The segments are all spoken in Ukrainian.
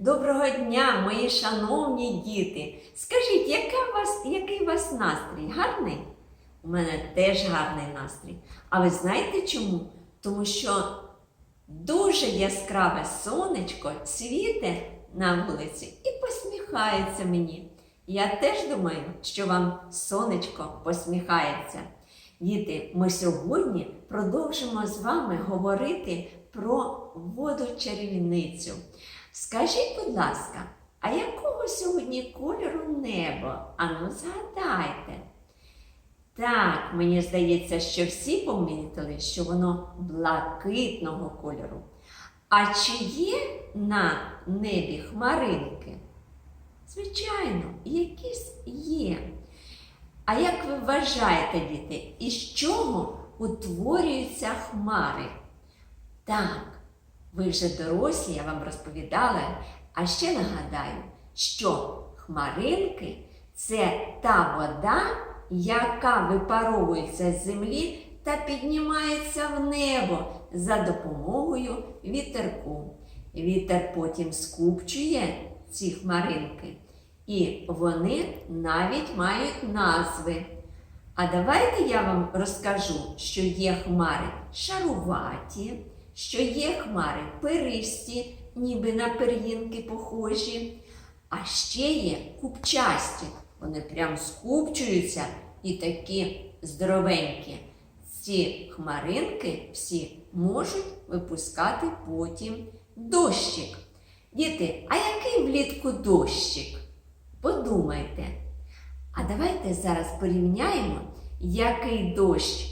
Доброго дня, мої шановні діти. Скажіть, яка вас, який у вас настрій? Гарний? У мене теж гарний настрій. А ви знаєте чому? Тому що дуже яскраве сонечко світе на вулиці і посміхається мені. Я теж думаю, що вам сонечко посміхається. Діти, ми сьогодні продовжимо з вами говорити про воду чарівницю. Скажіть, будь ласка, а якого сьогодні кольору небо? Ану, згадайте. Так, мені здається, що всі помітили, що воно блакитного кольору. А чи є на небі хмаринки? Звичайно, якісь є. А як ви вважаєте, діти, із чого утворюються хмари? Так, ви вже дорослі, я вам розповідала, а ще нагадаю, що хмаринки це та вода, яка випаровується з землі та піднімається в небо за допомогою вітерку. Вітер потім скупчує ці хмаринки, і вони навіть мають назви. А давайте я вам розкажу, що є хмари шаруваті, що є хмари перисті, ніби на пир'їнки похожі, а ще є купчасті. Вони прям скупчуються і такі здоровенькі. Ці хмаринки всі можуть випускати потім дощик. Діти, а який влітку дощик? Подумайте. А давайте зараз порівняємо, який дощ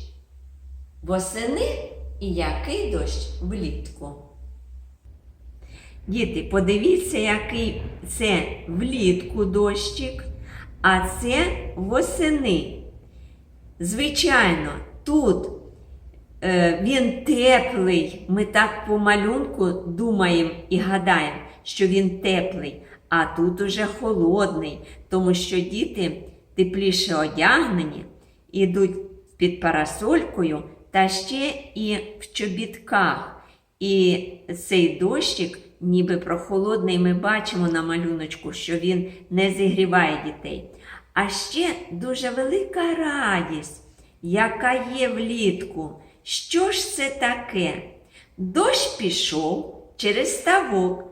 восени і який дощ влітку. Діти, подивіться, який це влітку дощик, а це восени. Звичайно, тут е, він теплий. Ми так по малюнку думаємо і гадаємо, що він теплий, а тут уже холодний, тому що діти тепліше одягнені, ідуть під парасолькою та ще і в чобітках. І цей дощик, ніби прохолодний, ми бачимо на малюночку, що він не зігріває дітей. А ще дуже велика радість, яка є влітку. Що ж це таке? Дощ пішов через ставок,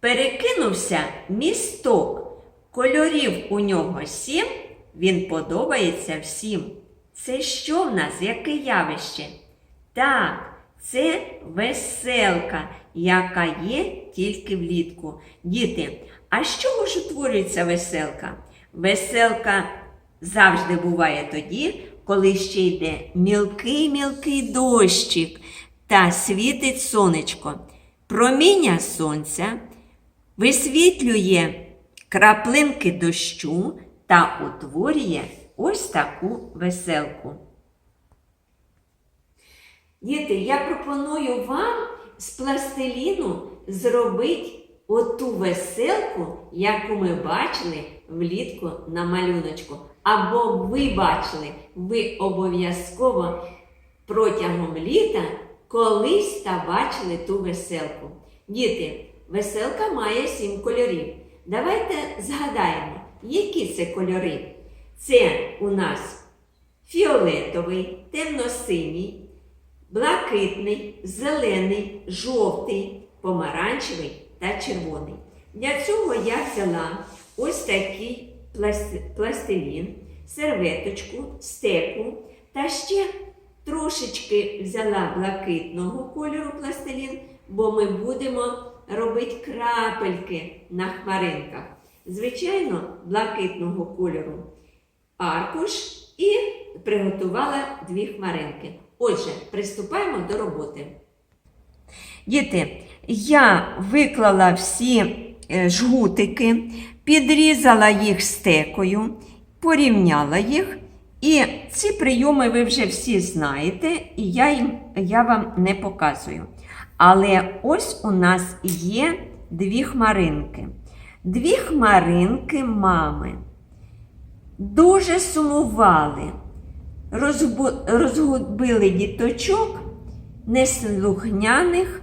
перекинувся місток, кольорів у нього сім, він подобається всім. Це що в нас? Яке явище? Так, це веселка, яка є тільки влітку. Діти, а з чого ж утворюється веселка? Веселка завжди буває тоді, коли ще йде мілкий-мілкий дощик та світить сонечко. Проміння сонця висвітлює краплинки дощу та утворює ось таку веселку. Діти, я пропоную вам з пластиліну зробити оту веселку, яку ми бачили влітку на малюночку. Або ви бачили, ви обов'язково протягом літа колись та бачили ту веселку. Діти, веселка має сім кольорів. Давайте згадаємо, які це кольори. Це у нас фіолетовий, темно-синій, блакитний, зелений, жовтий, помаранчевий та червоний. Для цього я взяла ось такий пластилін, серветочку, стеку та ще трошечки взяла блакитного кольору пластилін, бо ми будемо робити крапельки на хмаринках. Звичайно, блакитного кольору аркуш і приготувала дві хмаринки. Отже, приступаємо до роботи. Діти, я виклала всі е, жгутики, підрізала їх стекою, порівняла їх. І ці прийоми ви вже всі знаєте, і я, їм, я вам не показую. Але ось у нас є дві хмаринки. Дві хмаринки мами дуже сумували, розгубили діточок неслухняних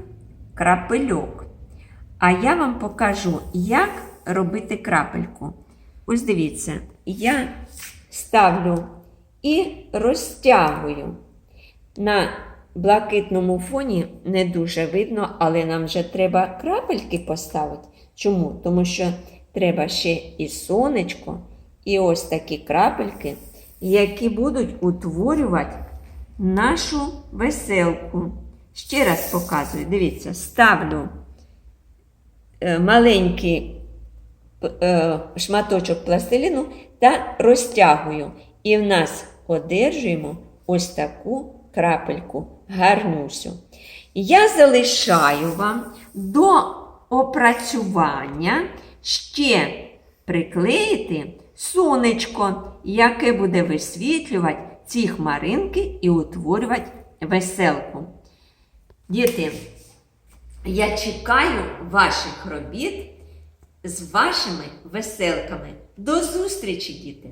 крапельок. А я вам покажу, як робити крапельку. Ось дивіться, я ставлю і розтягую. На блакитному фоні не дуже видно, але нам вже треба крапельки поставити. Чому? Тому що треба ще і сонечко, і ось такі крапельки, які будуть утворювати нашу веселку. Ще раз показую, дивіться, ставлю е, маленький е, шматочок пластиліну та розтягую. І в нас одержуємо ось таку крапельку, гарнюсю. Я залишаю вам до опрацювання ще приклеїти сонечко, яке буде висвітлювати ці хмаринки і утворювати веселку. Діти, я чекаю ваших робіт з вашими веселками. До зустрічі, діти!